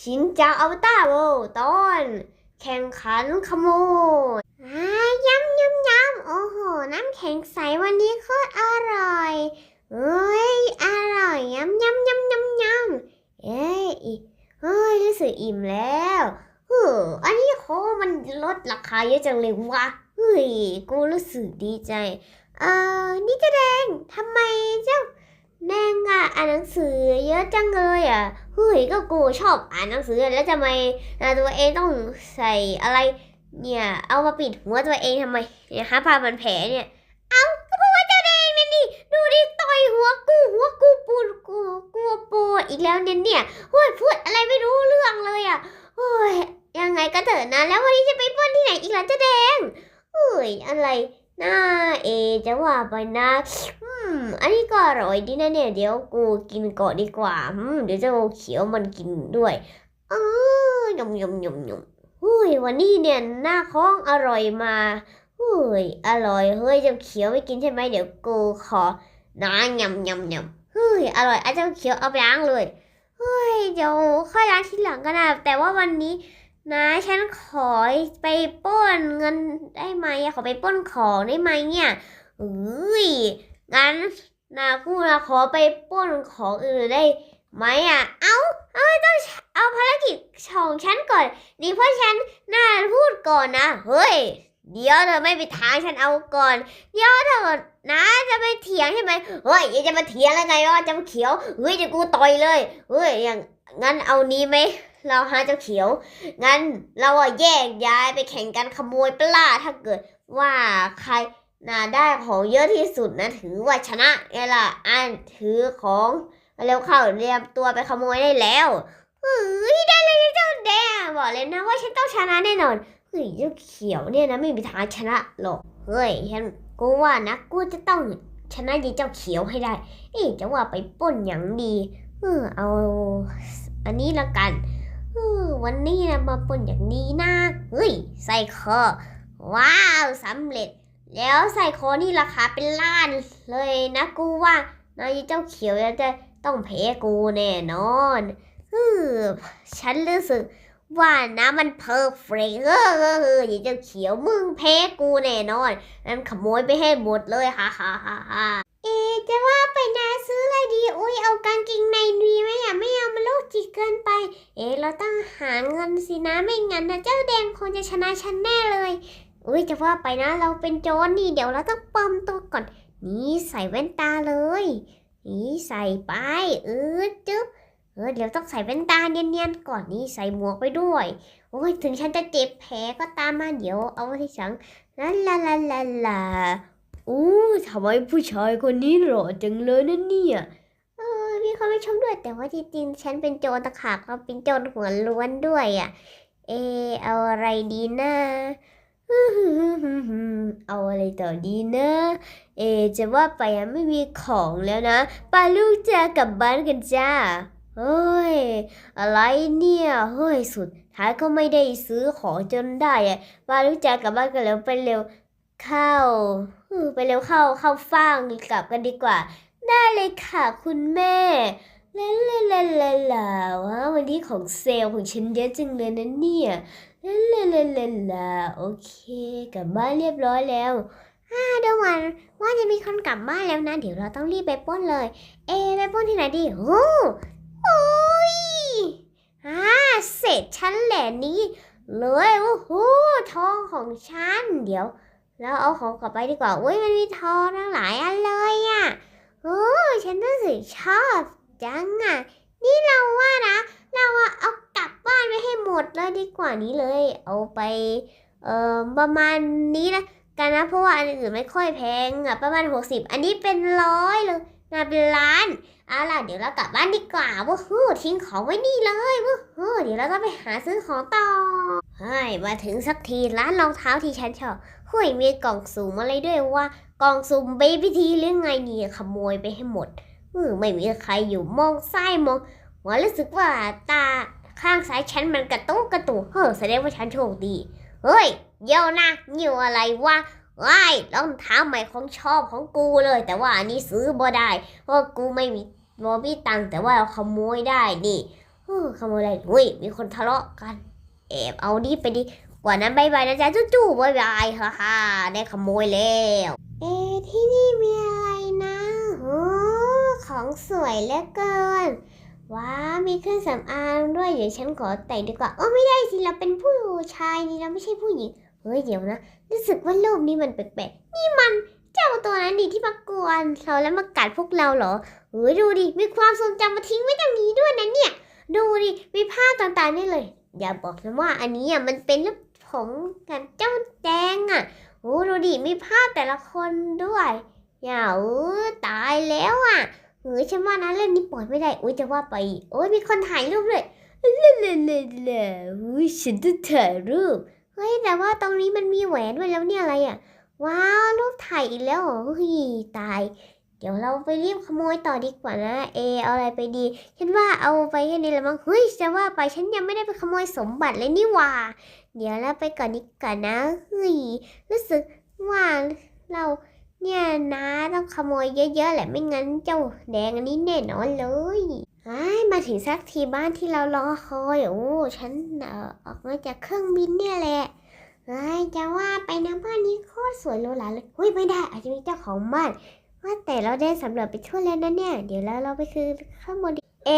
ชินจังอวตารโวตอนแข่งขันขโมยอ่ายำยำยำโอ้โห น้ำแข็งใสวันนี้โคตรอร่อย เอ้ย อร่อยยำยำยำยำยำเอ้ยเฮ้ยรู้สึกอิ่มแล้วเอออันนี้โคมันลดราคาเยอะจังเลยวะเฮ้ย กูรู้สึกดีใจ เอ่อนี่เจะแดงทำไมเจ้าแดงอะอ่านหนังสือเยอะจังเลยอะ เฮ้ยก็กูชอบอ่านหนังสือแล้วทำไมตัวเองต้องใส่อะไรเนี่ยเอามาปิดหัวตัวเองทำไมเนี่ยฮะผ้าพันแผลเนี่ยเอาก็เพราะว่าเจ้าแดงนี่นี่ดูดิต่อยหัวกูหัวกูปูดกูกูปวดอีกแล้วเนี่ยเนี่ยเฮ้ยพูดอะไรไม่รู้เรื่องเลยอะเฮ้ยยังไงก็เถอะนะ แล้ววันนี้จะไปป้นที่ไหนอีกล่ะเจ้าแดงเฮ้ยอะไรน่าเอจะว่าไปนะ มอันนี้ก็อร่อยดีนะเนี่ย เดี๋ยวกูกินก่อนดีกว่าอืมเดี๋ยวเจะเขียวมันกินด้วยเออยำยำยำยำเฮ้ยวันนี้เนี่ยหน้าค้องอร่อยมาเฮ้ยอร่อยเฮ้ยเจ้าเขียวไม่กินใช่ไหมเดี๋ยวกูขอน้ายำยำยำเฮ้ยอร่อยอะเจ้าเขียวเอาไปล้างเลยเฮ้ยเดี๋ยวค่อยล้างทีหลังก็ได้แต่ว่าวันนี้นะฉันขอไปป้นเงินได้ไหมขอไปป้นของได้ไหมเนี่ยเอ้ย งั้นนากูนะขอไปป้นของอื่นได้ไหมอะ เอาเอาต้องเอาภารกิจของฉันก่อนนี่เพราะฉันน่าพูดก่อนนะ เฮ้ย เดี๋ยวเธอไม่ไปทางฉันเอาก่อน เดี๋ยวเธอนะจะไปเถียงใช่ไหมเฮ้ยจะมาเถียงอะไรไงวะเจ้าเขียว เฮ้ยเดี๋ยวกูต่อยเลย เฮ้ยอย่างงั้นเอานี้ไหมเราหาเจ้าเขียว งั้นเราอะแยกย้ายไปแข่งกันขโมยปลาถ้าเกิดว่าใคร น่าได้ของเยอะที่สุดนะถือว่าชนะไงล่ะอันถือของเร็วเข้าเรียมตัวไปขโมยได้แล้วเฮ้ยได้เลยเจ้าแดงบอกเลยนะว่าฉันต้องชนะแน่นอนเฮ้ยเจ้าเขียวเนี่ยนะไม่มีทางชนะหรอกเฮ้ยฉันกูว่านะกูจะต้องชนะยีเจ้าเขียวให้ได้เอ๊ะจะว่าไปป้นอย่างดีเออเอาอันนี้ละกันเออวันนี้นะมาป้นอย่างนี้นะเฮ้ยใส่คอว้าวสำเร็จ แล้วใส่คอนี่ราคาเป็นล้านเลยนะกูว่านายเจ้าเขียวจะต้องแพ้กูแน่นอนฮือฉันรู้สึกว่านะมันเพอร์เฟกเออเออเออเจ้าเขียวมึงแพ้กูแน่นอนนั้นขโมยไปให้หมดเลยฮ่าฮ่าฮ่าฮ่าเอจะว่าไปนาซื้ออะไรดี อุ้ยเอากางเกงในดีไหมอะไม่เอามันโลกจิตเกินไป เอเราต้องหาเงินสินะไม่งั้นนะเจ้าแดงคงจะชนะฉันแน่เลย อุ้ยจะว่าไปนะเราเป็นโจรนี่เดี๋ยวเราต้องปลอมตัวก่อน นี่ใส่แว่นตาเลย นี่ใส่ไปเออจึ๊บเออเดี๋ยวต้องใส่แว่นตาเนียนๆก่อนนี่ใส่หมวกไปด้วย โอ้ยถึงฉันจะเจ็บแผลก็ตามมาเดี๋ยวเอาไว้ที่สังลาลาลาลาลาอู้ทำไมผู้ชายคนนี้หล่อจังเลยนะเนี่ยเออมีคนไม่ชมด้วยแต่ว่าจริงๆฉันเป็นโจรตะขากเราเป็นโจรหัวล้วนด้วยอะ เออเอาอะไรดีนะ เอาอะไรต่อดีนะ เอ จะว่าไปยังไม่มีของแล้วนะปาลูกจะกลับบ้านกันจ้าเฮ้ย อะไรเนี่ย เฮ้ยสุดท้ายก็ไม่ได้ซื้อของจนได้อะปาลูกจะกลับบ้านกันแล้วไปเร็วเข้า ไปเร็วเข้าเข้าฟ่างกลับกันดีกว่า ได้เลยค่ะคุณแม่ลาลาลาลาลาว้าววันนี้ของเซลล์ของฉันเยอะจังเลยนะเนี่ย ลาลาลาลาลโอเคกลับบ้านเรียบร้อยแล้วอ่าเดี๋ยววันว่าจะมีคนกลับบ้านแล้วนะ เดี๋ยวเราต้องรีบไปปล้นเลย เอไปปล้นที่ไหนดีโอ้โอ้ยอ่าเสร็จฉันแหละนี้ เลยโอ้โหทองของฉัน เดี๋ยว เราเอาของกลับไปดีกว่าอุ้ยมันมีทองทั้งหลายอันเลยอะ่ะโอ้ฉันรู้สึกชอบจังอะ่ะนี่เราว่านะ เราอะเอา บ้านไปให้หมดเลยดีกว่านี้เลย เอาไปเอ่อประมาณนี้นะกันนะเพราะว่าอันอื่นไม่ค่อยแพงอะประมาณ 60 อันนี้เป็นร้อยเลยนะเป็นล้านเอาล่ะเดี๋ยวเรากลับบ้านดีกว่าว้าฮู้ทิ้งของไว้นี่เลยว้าฮู้เดี๋ยวเราต้องไปหาซื้อของต่อเฮ้ยมาถึงสักทีร้านรองเท้าที่ฉันชอบหุ้ยมีกล่องสุ่มอะไรด้วยว่ากล่องสุ่มเบบี้ทีหรือไงเนี่ยขโมยไปให้หมดอือไม่มีใครอยู่มองซ้ายมองหัวรู้สึกว่าตา ข้างซ้ายฉันมันกระตุกกระตุกเฮ้อแสดงว่าฉันโชคดี เฮ้ยเดี๋ยวนะอยู่อะไรวะว้ายรองเท้าใหม่ของชอบของกูเลย แต่ว่าอันนี้ซื้อบ่ได้ เพราะกูไม่มีบ่มีตังแต่ว่าเราขโมยได้นี่เออขโมยอะไรเฮ้ยมีคนทะเลาะกันแอบเอานี่ไปดีกว่านั้นบายบายนะจ๊ะจู่ๆบายบายฮ่าฮ่าได้ขโมยแล้วเอที่นี่มีอะไรนะโอ้ของสวยเหลือเกิน ว้ามีเครื่องสำอางด้วยเดี๋ยวฉันขอแต่งดีกว่าโอ้ไม่ได้สิเราเป็นผู้ชายนี่เราไม่ใช่ผู้หญิงเฮ้ยเดี๋ยวนะรู้สึกว่ารูปนี้มันแปลกๆนี่มันเจ้าตัวนั้นดิที่มากวนเราแล้วมากัดพวกเราเหรอเฮ้ยดูดิมีความทรงจำมาทิ้งไว้ตรงนี้ด้วยนะเนี่ย ดูดิมีภาต่างๆนี่เลย อย่าบอกนะว่าอันนี้อะมันเป็นรูปของกันเจ้าแดงอะโอ้ดูดิมีภาพแต่ละคนด้วยอย่าเออตายแล้วอะ เฮ้ยฉันว่านะเรื่องนี้ปล่อยไม่ได้โอ้ยจะว่าไปโอ้ยมีคนถ่ายรูปเลยเล่เล่เล่เลอุ้ยฉันจะถ่ายรูปเฮ้ยแต่ว่าตรงนี้มันมีแหวนด้วยแล้วเนี่ยอะไรอะ ว้าวรูปถ่ายอีกแล้วเหรอเฮ้ยตาย เดี๋ยวเราไปรีบขโมยต่อดีกว่านะเอเอาอะไรไปดี ฉันว่าเอาไปแค่นี้ละมั้งเฮ้ยจะว่าไปฉันยังไม่ได้ไปขโมยสมบัติเลยนี่ว่า เดี๋ยวเราไปก่อนดีกว่อนนะเฮ้ยรู้สึกว่าเรา เนี่ยนะต้องขโมยเยอะๆแหละไม่งั้นเจ้าแดงอันนี้แน่นอนเลยไอ้มาถึงสักทีบ้านที่เรารอคอยโอ้ฉันเอ่อออกมาจากเครื่องบินเนี่ยแหละไอ้จะว่าไปนะบ้านนี้โคตรสวยโรูหราเลยเฮ้ยไม่ได้อาจจะมีเจ้าของบ้านว่าแต่เราได้สำรวจไปทั่วแล้วนะเนี่ย เดี๋ยวแล้วเราไปคือข้างบน เอ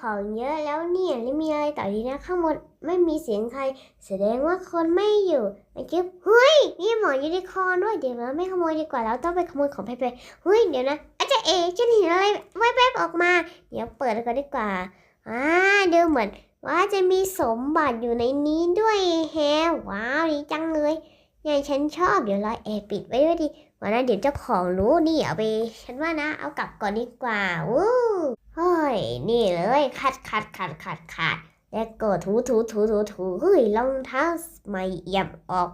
ของเยอะแล้วเนี่ยแล้วมีอะไรต่อดีนะข้างบนไม่มีเสียงใคร แสดงว่าคนไม่อยู่ไอ้จิ๊บเฮ้ยมีหมอนยูนิคอร์นด้วยเดี๋ยวเราไม่ขโมยดีกว่าเราต้องไปขโมยของเพไปเฮ้ยเดี๋ยวนะอาจารย์เอฉันเห็นอะไรแวบๆออกมา เดี๋ยวเปิดก่อนดีกว่าอ่าดูเหมือนว่าจะมีสมบัติอยู่ในนี้ด้วยแฮว้าวดีจังเลยเนี่ยฉันชอบเดี๋ยวเราแอบปิดไว้ด้วยดี วันนั้นเดี๋ยวเจ้าของรู้นี่เอาไป ฉันว่านะ เอากลับก่อนดีกว่าวู้เฮ้ยนี่เลยขัดขัดขัดขัดขัดแล้วก็ถูถูถูถูถูเฮ้ยรองเท้าไม่เอี่ยมออก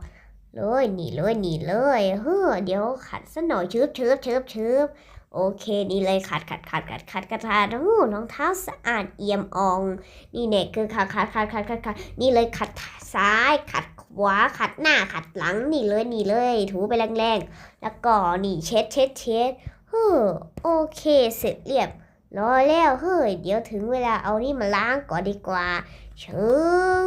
เลยนี่เลยนี่เลยเฮ้อเดี๋ยวขัดซะหน่อยชืบชืบชืบชืบโอเคนี่เลยขัดขัดขัดขัดขัดกระทาโอ้รองเท้าสะอาดเอี่ยมอ่อง นี่เนี่ยคือขัดขัดขัดขัดขัดขัดนี่เลยขัดซ้ายขัด ขวาขัดหน้าขัดหลังนี่เลยนี่เลย ถูไปแรงๆ แล้วก็นี่เช็ดเช็ดเช็ดเฮ้อโอเคเสร็จเรียบรอแล้วเฮ้ยเดี๋ยวถึงเวลาเอานี่มาล้างก่อนดีกว่าชึ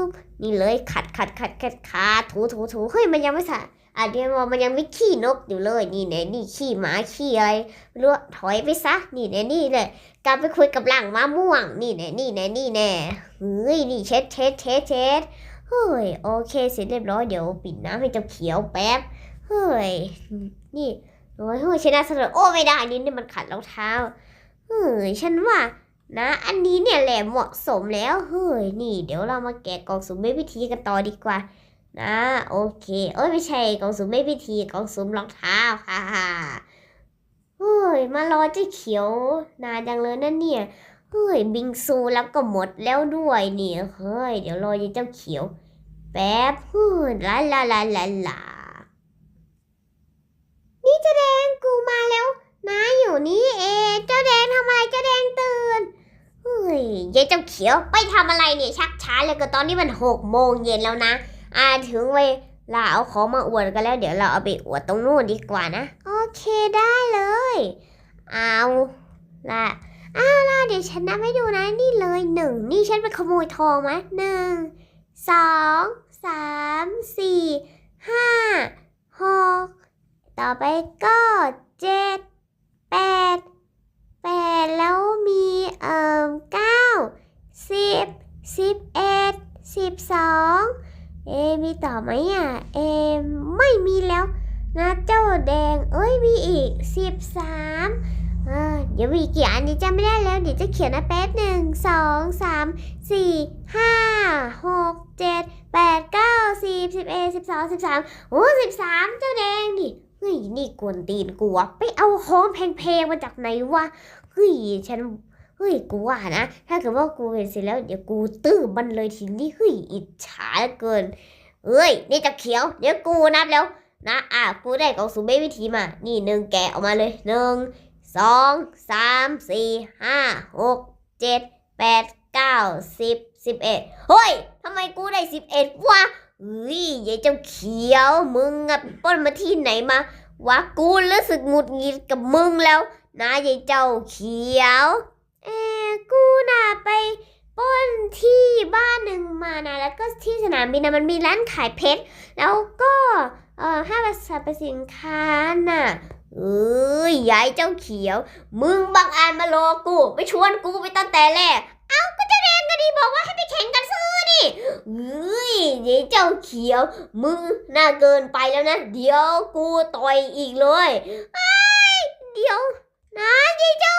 บนี่เลยขัดขัดขัดขัดขัดถูถูถูเฮ้ยมันยังไม่สะอาดเดี๋ยวมันยังไม่ขี้นกอยู่เลย นี่แน่นี่ขี้หมาขี้อะไรไม่รู้ถอยไปซะ นี่แน่นี่เลยกลับไปคุยกับหลังมะม่วง นี่แน่นี่แน่นี่แน่เฮ้ยนี่เช็ดเช็ดเช็ดเช็ด เฮ้ยโอเคเสร็จเรียบร้อยเดี๋ยวปิดน้ำให้เจ้าเขียวแป๊บเฮ้ยนี่โอ้ยเฮ้ยชนะสนุกโอ้ไม่ได้นี่นี่มันขัดรองเท้าเฮ้ยฉันว่านะ อันนี้เนี่ยแหละเหมาะสมแล้วเฮ้ยนี่ เดี๋ยวเรามาแกะกล่องสุ่มไม่พิธีกันต่อดีกว่า นะโอเคเอ้ยไม่ใช่กล่องสุ่มไม่พิธีกล่องสุ่มรองเท้าค่ะเฮ้ยมารอเจ้าเขียวนานจังเลยนั่นเนี่ย เฮ้ยบิงซูแล้วก็หมดแล้วด้วยเนี่ยเฮ้ย เดี๋ยวรอยเจ้าเขียว แป๊บเฮ้ยลาลาลาลาลานี่เจะแดงกูมาแล้วน้าอยู่นี่เองเจ้าแดงทำอะไรเจ้าแดงตื่นเฮ้ยยายเจ้าเขียวไปทำอะไรเนี่ยชักช้าเลยก็ตอนนี้มันหกโมงเย็นแล้วนะ อ่าถึงเวลาเอาของมาอวดกันแล้วเดี๋ยวเราเอาไปอวดตรงนู้นดีกว่านะ โอเคได้เลย เอาละ อ้าวล่ะเดี๋ยวฉันนับให้ดูนะนี่เลยหนึ่งนี่ฉันไปขโมยทองไหมหนึ่งสองสามสี่ห้าหกต่อไปก็เจ็ดแปดแปดแล้วมีเอ่อเก้าสิบสิบเอ็ดสิบสองเอมีต่อไหมอะเอไม่มีแล้วนะเจ้าแดงเอ้ยมีอีกสิบสาม เดี๋ยวมีกี่อันนี้จำไม่ได้แล้วเดี๋ยวจะเขียนนะแป๊บหนึ่งสองสามสี่ห้าหกเจ็ดแปดเก้าสิบสิบเอ็ดสิบสองสิบสามโอ้สิบสามเจ้าแดงดิเฮ้ยนี่กวนตีนกูวะไปเอาของแพงๆมาจากไหนวะเฮ้ยฉันเฮ้ยกูว่านะ ถ้าเกิดว่ากูเห็นเสร็จแล้วเดี๋ยวกูตื้อมันเลยทีนี้เฮ้ยอิจฉาเหลือเกินเอ้ยนี่จะเขียว เดี๋ยวกูนับแล้วนะอะกูได้กล่องสุ่มเบวิธีมา นี่หนึ่งแกะออกมาเลยหนึ่ง สองสามสี่ห้าหกเจ็ดแปดเก้าสิบสิบเอ็ดเฮ้ยทำไมกูได้สิบเอ็ดวะเฮ้ยยายเจ้าเขียวมึงอะป้นมาที่ไหนมาวะกูรู้สึกหงุดหงิดกับมึงแล้ว นะยายเจ้าเขียวเอกูน่ะไปป้นที่บ้านหนึ่งมานะแล้วก็ที่สนามบินนะมันมีร้านขายเพชรแล้วก็เอ่อห้างสรรพสินค้าน่ะ เอ้ยยายเจ้าเขียว มึงบังอาจมาโลกูไม่ชวนกูไปตั้งแต่แรก เอ้าก็เจะแดงก็ดีบอกว่าให้ไปแข่งกันซื้อนี่เอ้ยยายเจ้าเขียว มึงน่าเกินไปแล้วนะ เดี๋ยวกูต่อยอีกเลยไอ้ยเดี๋ยวนะยายเจ้า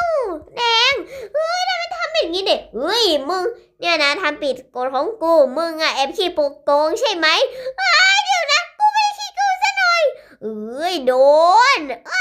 แดงเฮ้ยทำไมทำแบบนี้เด็กเฮ้ยมึงเนี่ยนะทำผิดกฎของกูมึงอะแอบขี้โปกโกงใช่ไหมไอ้ยเดี๋ยวนะกูไม่ได้ขี้โกงซะหน่อยเอ้ยโดนอ้